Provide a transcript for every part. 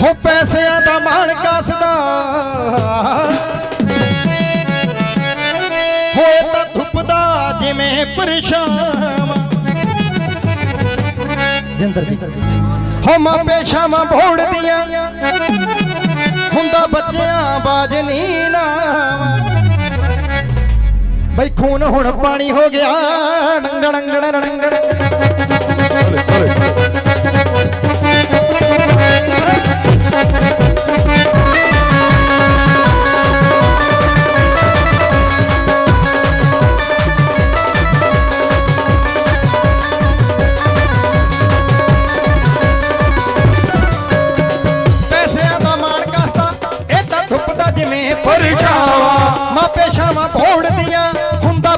ਹੋ ਪੈਸਿਆਂ ਦਾ ਮਾਣ ਕੱਸਦਾ। ਹੋਏ ਤਾਂ ਧੁੱਪਦਾ ਜਿਵੇਂ ਪਰਛਾਵਾਂ। ਜਿੰਦਰ ਜੀ। ਹੋ ਮਾਪੇ ਸ਼ਾਮਾਂ ਭੋੜਦੀਆਂ ਹੁੰਦਾ ਬੱਚਿਆਂ ਬਾਜ ਨੀਨਾ ਬਈ ਖੂਨ ਹੁਣ ਪਾਣੀ ਹੋ ਗਿਆ। ਡੰਗਣ ਡੰਗਣ ਡੰਗਣ ਪੈਸਿਆਂ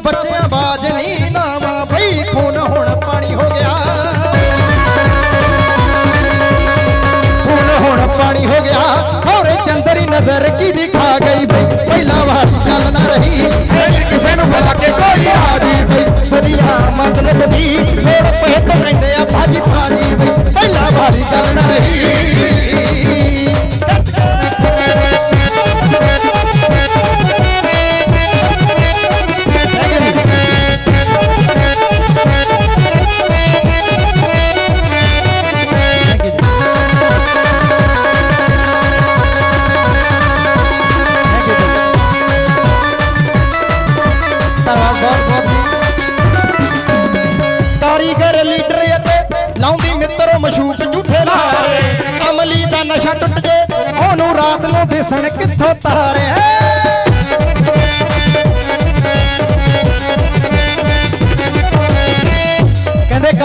ਹੁੰਦਾ ਬੱਚਿਆਂ ਬਾਜ ਨਹੀਂ ਨਾਵਾ ਬਈ ਖੂਨ ਹੁਣ ਪਾਣੀ ਹੋ ਗਿਆ ਖੂਨ ਹੁਣ ਪਾਣੀ ਹੋ ਗਿਆ ਹੋਰੇ ਚੰਦਰੀ ਨਜ਼ਰ ਕੀ ਦਿਖਾ ਗਈ ਬਈ ਪਹਿਲਾਂ ਵਾਲੀ ਗੱਲ ਨਾ ਰਹੀ ਫਿਰ ਕਿਸੇ ਨੂੰ ਬੁਲਾ ਕੇ ਕੋਈ ਹਾਰੀ ਬਈ ਦੁਨੀਆ ਮਤਲਬ ਦੀ ਕਾਰੀਗਰ ਲੀਡਰ ਅਤੇ ਲਾਉਂਦੀ ਮਿੱਤਰ ਮਸ਼ੂਕ ਝੂਠੇ ਲਾਰੇ। ਅਮਲੀ ਦਾ ਨਸ਼ਾ ਟੁੱਟ ਜੇ, ਉਹਨੂੰ ਰਾਤ ਨੂੰ ਦਿਸਣ ਕਿੱਥੋਂ ਤਾਰੇ।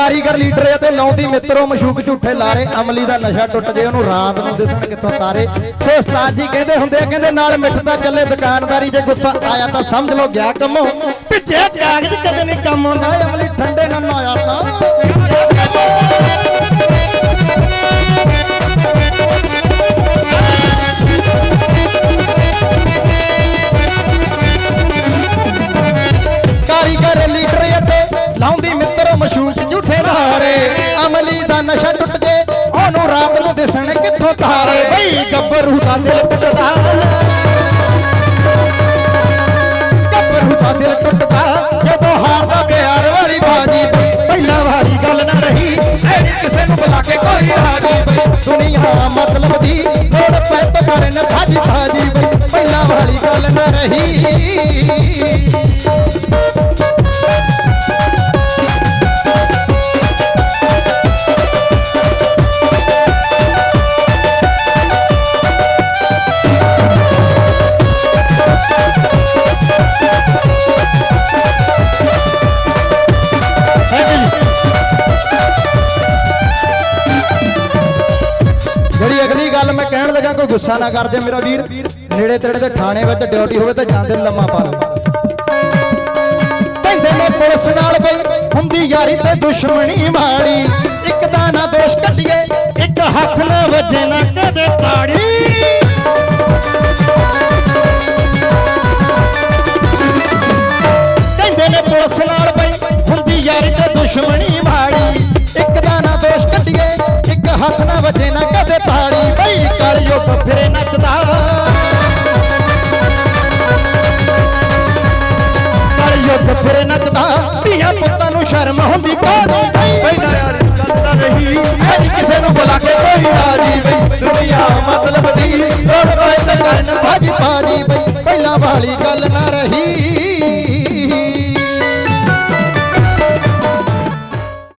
ਕਾਰੀਗਰ ਲੀਡਰ ਅਤੇ ਲਾਉਂਦੀ ਮਿੱਤਰੋ ਮਸ਼ੂਕ ਝੂਠੇ ਲਾਰੇ, ਅਮਲੀ ਦਾ ਨਸ਼ਾ ਟੁੱਟ ਜੇ, ਉਹਨੂੰ ਰਾਤ ਨੂੰ ਦਿਸਣ ਕਿੱਥੋਂ ਤਾਰੇ। ਸੋ ਉਸਤਾਦ ਜੀ ਕਹਿੰਦੇ ਹੁੰਦੇ ਆ, ਕਹਿੰਦੇ ਨਾਲ ਮਿੱਠਦਾ ਚੱਲੇ ਦੁਕਾਨਦਾਰੀ, ਜੇ ਗੁੱਸਾ ਆਇਆ ਤਾਂ ਸਮਝ ਲਓ ਗਿਆ ਕੰਮੋਂ। ਭਿੱਜੇ ਕਾਗਜ਼ ਕਦੇ ਨਹੀਂ ਕੰਮ ਆਉਂਦਾ, ਅਮਲੀ ਠੰਡੇ ਨਾਲ ਨਾਇਆ ਤਾਂ। ਦਾ ਨਸ਼ਾ ਟੁੱਟ ਜੇ ਉਹਨੂੰ ਰਾਤ ਨੂੰ ਦਿਸਣ ਕਿੱਥੋਂ ਤਾਰੇ ਬਈ ਗੱਭਰੂ ਦਾ ਦਿਲ ਟੁੱਟਦਾ ਗੱਭਰੂ ਦਾ ਦਿਲ ਟੁੱਟਦਾ ਜਦੋਂ ਹਾਰਦਾ ਪਿਆਰ ਵਾਲੀ ਬਾਜੀ ਬਈ ਪਹਿਲਾਂ ਵਾਲੀ ਗੱਲ ਨਾ ਰਹੀ ਐਨੀ ਕਿਸੇ ਨੂੰ ਬੁਲਾ ਕੇ ਕੋਈ ਰਾਜੀ ਬਈ ਦੁਨੀਆ ਮਤਲਬ ਦੀ ਲੋੜ ਪੈ ਤਾਂ ਕਰਨ ਭਾਜੀ ਭਾਜੀ ਬਈ ਪਹਿਲਾਂ ਵਾਲੀ ਗੱਲ ਨਾ ਰਹੀ ਜਿਹੜੀ ਗੱਲ ਮੈਂ ਕਹਿਣ ਲੱਗਾ, ਕੋਈ ਗੁੱਸਾ ਨਾ ਕਰ ਜੇ ਮੇਰਾ ਵੀਰ। ਨੇੜੇ ਤੇੜੇ ਦੇ ਥਾਣੇ ਵਿੱਚ ਡਿਊਟੀ ਹੋਵੇ ਤਾਂ ਜਾਂਦੇ ਲੰਮਾ ਪਾ ਲਓ। ਕਹਿੰਦੇ ਨੇ ਪੁਲਿਸ ਨਾਲ ਬਈ, ਹੁੰਦੀ ਯਾਰੀ ਤੇ ਦੁਸ਼ਮਣੀ ਮਾੜੀ ਇੱਕ ਦਾ ਨਾ ਦੋਸ਼ ਕੱਢੀਏ, ਇੱਕ ਹੱਥ ਨਾ ਵੱਜੇ ਨਾ ਕਦੇ ਤਾੜੀ। ਕਾਲਿਓ ਫਿਰੇ ਨੱਚਦਾ ਧੀਆਂ ਪੁੱਤਾਂ ਨੂੰ ਸ਼ਰਮ ਹੁੰਦੀ ਕਾਦੋਂ ਪਹਿਲਾਂ ਯਾਰ ਗੱਲ ਤਾਂ ਰਹੀ ਕਿਸੇ ਨੂੰ ਬੁਲਾ ਕੇ ਕੋਈ ਰਾਜੀ ਬਈ ਦੁਨੀਆ ਮਤਲਬ ਦੀ। ਲੋੜ ਪਏ ਤਾਂ ਕਰਨ ਭਾਜੀ ਭਾਜੀ ਬਈ। ਪਹਿਲਾਂ ਵਾਲੀ ਗੱਲ ਨਾ ਰਹੀ।